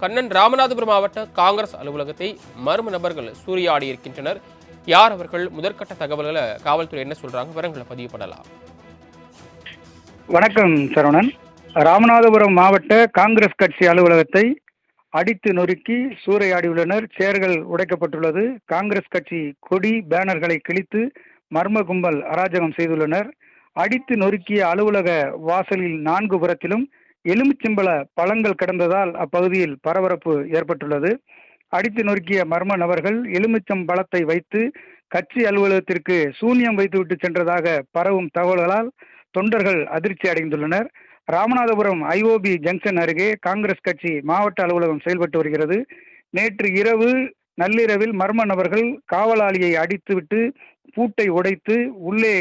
கண்ணன் ராமநாதபுரம் மாவட்ட காங்கிரஸ் அலுவலகத்தை மர்ம நபர்கள் சூறையாடி இருக்கின்றனர் யார் அவர்கள்? முதற்கட்ட தகவல்களை காவல்துறை என்ன சொல்றாங்க? விவரங்களை பதிவு பண்ணலாம். வணக்கம் சரவணன். ராமநாதபுரம் மாவட்ட காங்கிரஸ் கட்சி அலுவலகத்தை அடித்து நொறுக்கி சூறையாடியுள்ளனர். சேர்கள் உடைக்கப்பட்டுள்ளது. காங்கிரஸ் கட்சி கொடி பேனர்களை கிழித்து மர்ம கும்பல் அராஜகம் செய்துள்ளனர். அடித்து நொறுக்கிய அலுவலக வாசலில் நான்கு புறத்திலும் எலுமிச்சம்பழ பழங்கள் கிடந்ததால் அப்பகுதியில் பரபரப்பு ஏற்பட்டுள்ளது. அடித்து நொறுக்கிய மர்ம நபர்கள் எலுமிச்சம் பழத்தை வைத்து கட்சி அலுவலகத்திற்கு சூன்யம் வைத்துவிட்டு சென்றதாக பரவும் தகவல்களால் தொண்டர்கள் அதிர்ச்சி அடைந்துள்ளனர். ராமநாதபுரம் ஐஓபி ஜங்ஷன் அருகே காங்கிரஸ் கட்சி மாவட்ட அலுவலகம் செயல்பட்டு வருகிறது. நேற்று இரவு நள்ளிரவில் மர்ம நபர்கள் காவலாளியை அடித்துவிட்டு பூட்டை உடைத்து உள்ளே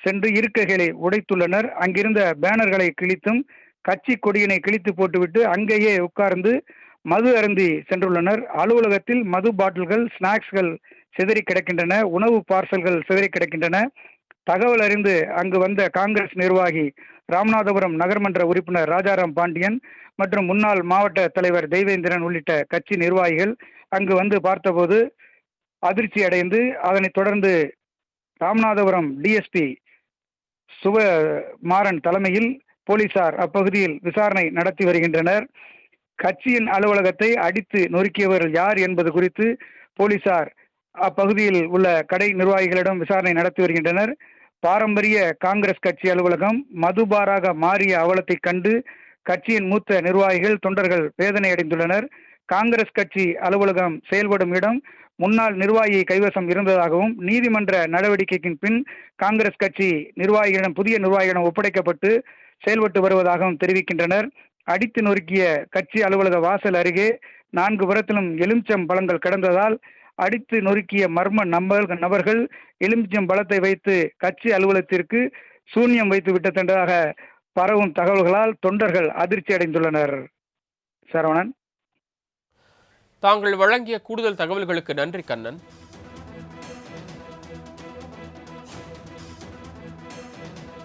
சென்று இருக்கைகளை உடைத்துள்ளனர். அங்கிருந்த பேனர்களை கிழித்தும் கட்சி கொடியினை கிழித்து போட்டுவிட்டு அங்கேயே உட்கார்ந்து மது அருந்தி சென்றுள்ளனர். அலுவலகத்தில் மது பாட்டில்கள் ஸ்நாக்ஸ்கள் சிதறி கிடக்கின்றன. உணவு பார்சல்கள் சிதறி கிடக்கின்றன. தகவல் அறிந்து அங்கு வந்த காங்கிரஸ் நிர்வாகி ராமநாதபுரம் நகர்மன்ற உறுப்பினர் ராஜாராம் பாண்டியன் மற்றும் முன்னாள் மாவட்ட தலைவர் தெய்வேந்திரன் உள்ளிட்ட கட்சி நிர்வாகிகள் அங்கு வந்து பார்த்தபோது அதிர்ச்சி அடைந்து அதனைத் தொடர்ந்து ராமநாதபுரம் டிஎஸ்பி சுப மாறன் தலைமையில் போலீசார் அப்பகுதியில் விசாரணை நடத்தி வருகின்றனர். கட்சியின் அலுவலகத்தை அடித்து நொறுக்கியவர்கள் யார் என்பது குறித்து போலீசார் அப்பகுதியில் உள்ள கடை நிர்வாகிகளிடம் விசாரணை நடத்தி வருகின்றனர். பாரம்பரிய காங்கிரஸ் கட்சி அலுவலகம் மதுபாராக மாறிய அவலத்தை கண்டு கட்சியின் மூத்த நிர்வாகிகள் தொண்டர்கள் வேதனை அடைந்துள்ளனர். காங்கிரஸ் கட்சி அலுவலகம் செயல்படும் இடம் முன்னாள் நிர்வாகி கைவசம் இருந்ததாகவும் நீதிமன்ற நடவடிக்கையின் பின் காங்கிரஸ் கட்சி நிர்வாகிகளிடம் புதிய நிர்வாகிகளிடம் ஒப்படைக்கப்பட்டு செயல்பட்டு வருவதாகவும் தெரிவிக்கின்றனர். அடித்து நொறுக்கிய கட்சி அலுவலக வாசல் அருகே நான்கு புறத்திலும் எலுமிச்சம் பழங்கள் கிடந்ததால் அடித்து நொறுக்கிய மர்ம நம்பர்கள் நபர்கள் எலுமிச்சம் பலத்தை வைத்து கட்சி அலுவலகத்திற்கு சூன்யம் வைத்து விட்டதென்றதாக பரவும் தகவல்களால் தொண்டர்கள் அதிர்ச்சி அடைந்துள்ளனர். சரவணன். தாங்கள் வழங்கிய கூடுதல் தகவல்களுக்கு நன்றி கண்ணன்.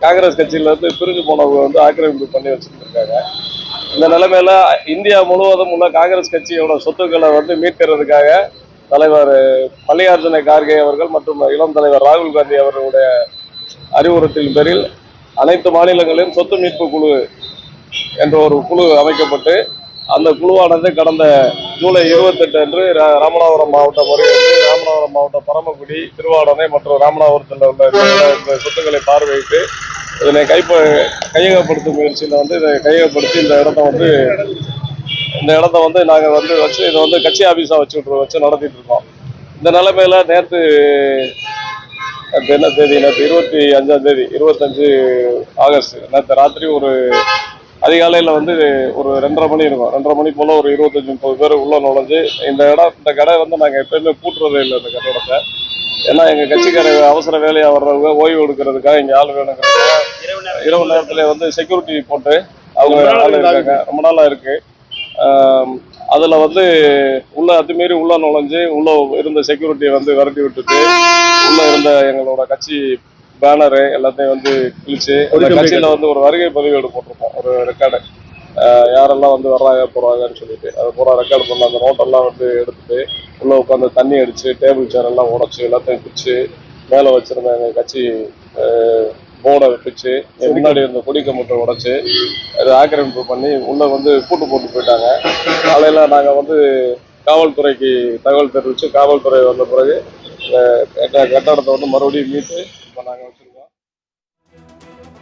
காங்கிரஸ் கட்சியிலேருந்து பிரிஞ்சு போனவங்க வந்து ஆக்கிரமிப்பு பண்ணி வச்சுருந்துருக்காங்க. இந்த நிலைமையில இந்தியா முழுவதும் உள்ள காங்கிரஸ் கட்சியோட சொத்துக்களை வந்து மீட்கிறதுக்காக தலைவர் மல்லிகார்ஜுன கார்கே அவர்கள் மற்றும் இளம் தலைவர் ராகுல் காந்தி அவர்களுடைய அறிவுறுத்தின் பேரில் அனைத்து மாநிலங்களிலும் சொத்து மீட்பு குழு என்ற ஒரு குழு அமைக்கப்பட்டு அந்த குழுவானது கடந்த ஜூலை இருபத்தெட்டு அன்று ராமநாதபுரம் மாவட்டம் வருகிறது ராமநாதபுரம் மாவட்டம் பரமக்குடி திருவாடனை மற்றும் ராமநாதபுரத்தில் உள்ள சொத்துக்களை பார்வையிட்டு இதனை கைப்ப கையகப்படுத்தும் முயற்சியில் வந்து இதை கையகப்படுத்தி இந்த இடத்த வந்து இந்த இடத்த வந்து நாங்கள் வந்து வச்சு இதை வந்து கட்சி ஆஃபீஸாக வச்சுட்டு வச்சு நடத்திட்டு இருக்கோம். இந்த நிலைமையில் நேற்று என்ன தேதி? நேற்று இருபத்தி அஞ்சாம் தேதி இருபத்தஞ்சு ஆகஸ்ட். நேற்று ராத்திரி ஒரு அதிகாலையில் வந்து ஒரு ரெண்டரை மணி இருக்கும். ரெண்டரை மணி போல் ஒரு இருபத்தஞ்சி முப்பது பேர் உள்ளே நுழைஞ்சு இந்த இடம் இந்த கடை வந்து நாங்கள் எப்பயுமே பூட்டுறதே இல்லை இந்த கட்டடத்தை ஏன்னா எங்கள் கட்சிக்கார அவசர வேலையாக வர்றவங்க ஓய்வு எடுக்கிறதுக்காக இங்கே ஆள் வேணுங்கிறதுக்காக இரவு நேரத்தில் வந்து செக்யூரிட்டி போட்டு அவங்க ஆள் இருக்காங்க. ரொம்ப நாளாக இருக்கு. ஆம், அதுல வந்து உள்ள அத்துமீறி உள்ள நுழைஞ்சு உள்ள இருந்த செக்யூரிட்டியை வந்து விரட்டி விட்டுட்டு உள்ள இருந்த எங்களோட கட்சி பேனரு எல்லாத்தையும் வந்து கிழிச்சு அந்த கட்சியில வந்து ஒரு வருகை பதிவேடு போட்டிருப்போம் ஒரு ரெக்கார்டு யாரெல்லாம் வந்து வர்றாங்க போறாங்கன்னு சொல்லிட்டு. அது பூரா ரெக்கார்டு பண்ண அந்த நோட்டெல்லாம் வந்து எடுத்துட்டு உள்ள உட்காந்து தண்ணி அடிச்சு டேபிள் சேர் எல்லாம் உடைச்சு எல்லாத்தையும் பிச்சு மேலே வச்சிருந்த எங்க கட்சி போர்டை பிச்சு முன்னாடி இருந்த கொடிக்க மட்டும் உடைச்சு அது ஆக்கிரமிப்பு பண்ணி உள்ள வந்து பூட்டு போட்டு போயிட்டாங்க. காலையில நாங்க வந்து காவல்துறைக்கு தகவல் தெரிவிச்சு காவல்துறை வந்த பிறகு கட்ட- கட்டடத்தை வந்து மறுபடியும் மீட்டு இப்போ நாங்கள் வச்சிருக்கோம்.